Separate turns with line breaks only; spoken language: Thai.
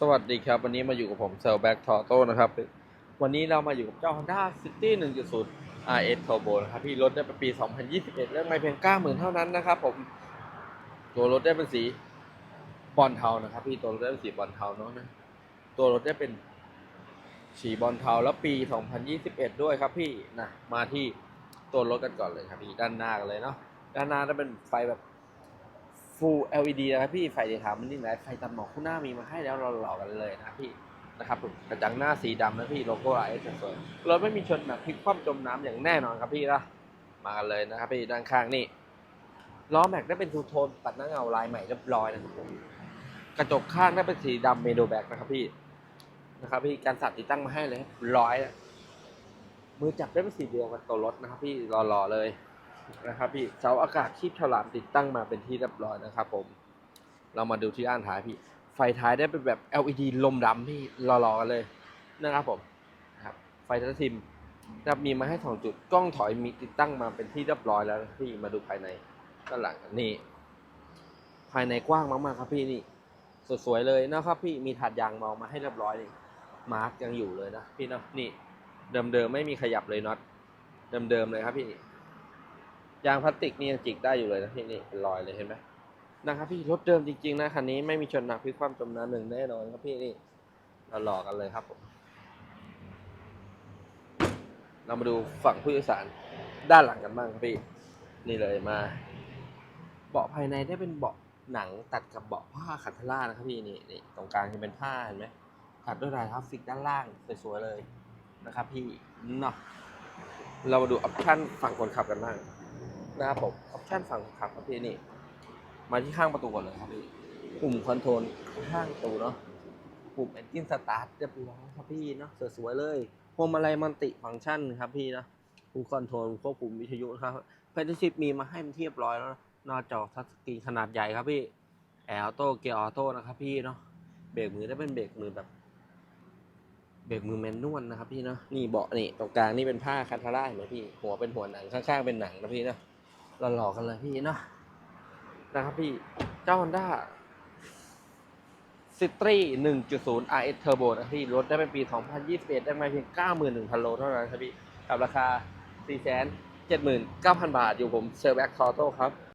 สวัสดีครับ วันนี้มาอยู่กับผมเซลแบ็กทอโต้นะครับ วันนี้เรามาอยู่กับเจ้า Honda City 1.0 RS Turbo นะครับพี่รถได้เป็นปี 2021 เรื่องไม่เพียง 90,000 เท่านั้นนะครับผมตัวรถได้เป็นสีบอลเทานะครับพี่ตัวรถได้เป็นสีบอลเทาเนาะนะตัวรถได้เป็นสีบอลเทาแล้วปี 2021 ด้วยครับพี่นะมาที่ตัวรถกันก่อนเลยครับพี่ด้านหน้ากันเลยเนาะด้านหน้าจะเป็นไฟแบบ Full LED นะครับพี่ไฟเดย์ไทม์มันนี่แหละไฟตัดหมอกคู่หน้ามีมาให้แล้วเราหล่อๆกันเลยนะพี่นะครับผมกระจังหน้าสีดำนะพี่โลโก้ไอเอสสวยรถไม่มีชนแบบพลิกคว่ำจมน้ำอย่างแน่นอนครับพี่นะมากันเลยนะครับพี่ด้านข้างนี่ล้อแม็กได้เป็นทูโทนตัดหน้าเงาลายใหม่เรียบร้อยนะครับผมกระจกข้างได้เป็นสีดำเมโดแบ็กนะครับพี่นะครับพี่การสับติดตั้งมาให้เลยร้อยล้วมือจับได้เป็นสีเดียวกับตัวรถนะครับพี่หล่อๆเลย นะครับพี่เสาอากาศคีบฉลามติดตั้งมาเป็นที่เรียบร้อยนะครับผม เรามาดูที่ด้านท้ายพี่ ไฟท้ายได้เป็นแบบ LED ลมดำพี่รอๆกันเลยนะครับผมนะครับไฟทัชซิมนะครับมีมาให้สองจุดกล้องถอยมีติดตั้งมาเป็นที่เรียบร้อยแล้วพี่มาดูภายในด้านหลังนี่ภายในกว้างมากๆครับพี่นี่สวยๆเลยนะครับ พี่มีถาดยางมองมาให้เรียบร้อยนี่มาร์กยังอยู่เลยนะพี่เนาะนี่เดิมๆไม่มีขยับเลยน็อตเดิมๆเลยครับพี่ ยางพลาสติกนี่ยังจิกได้อยู่เลยนะพี่นี่เป็นรอยเลยเห็นไหมนะครับพี่รถเดิมจริงๆนะคันนี้ไม่มีชนหนักพลิกคว่ำจมน้ำหนึ่งแน่นอนครับพี่นี่เราหลอกกันเลยครับผมเรามาดูฝั่งผู้โดยสารด้านหลังกันบ้างครับพี่นี่เลยมา เบาะภายในได้เป็นเบาะหนังตัดกับเบาะผ้าคันทล่านะครับพี่นี่นี่ตรงกลางจะเป็นผ้าเห็นไหมตัดด้วยลายทัฟฟิกด้านล่างสวยๆเลยนะครับพี่เนาะเรามาดูออปชั่นฝั่งคนขับกันบ้าง นะครับผมออปชั่นฝั่งขับครับพี่นี่ มาที่ข้างประตูก่อนเลยครับพี่ปุ่มคอนโทรลข้างประตูเนาะปุ่ม Engine Start เรียบร้อยครับพี่เนาะสวยๆเลยพวงมาลัยมัลติฟังก์ชันครับพี่นะปุ่มคอนโทรลควบคุมวิทยุนะครับไฟท้ายชิปมีมาให้เป็นที่เรียบร้อยแล้วหน้าจอทัชสกรีนขนาดใหญ่ครับพี่แอร์ออโต้เกียร์ออโต้นะครับพี่เนาะเบรกมือได้เป็นเบรกมือแบบเบรกมือแมนนวลนะครับพี่เนาะนี่เบาะนี่ตรงกลางนี่เป็นผ้าคันทาร่าเห็นไหมพี่หัวเป็นหัวหนังข้างๆเป็นหนังนะพี่เนาะ หล่อๆกันเลยพี่เนาะนะครับพี่เจ้า Honda City 1.0 RS Turbo นะครับพี่รถได้เป็นปี 2021 ได้มาเพียง 91,000 โลเท่านั้นครับพี่กับราคา 479,000 บาท อยู่ผมเซอร์แบ็กทอโต้ครับ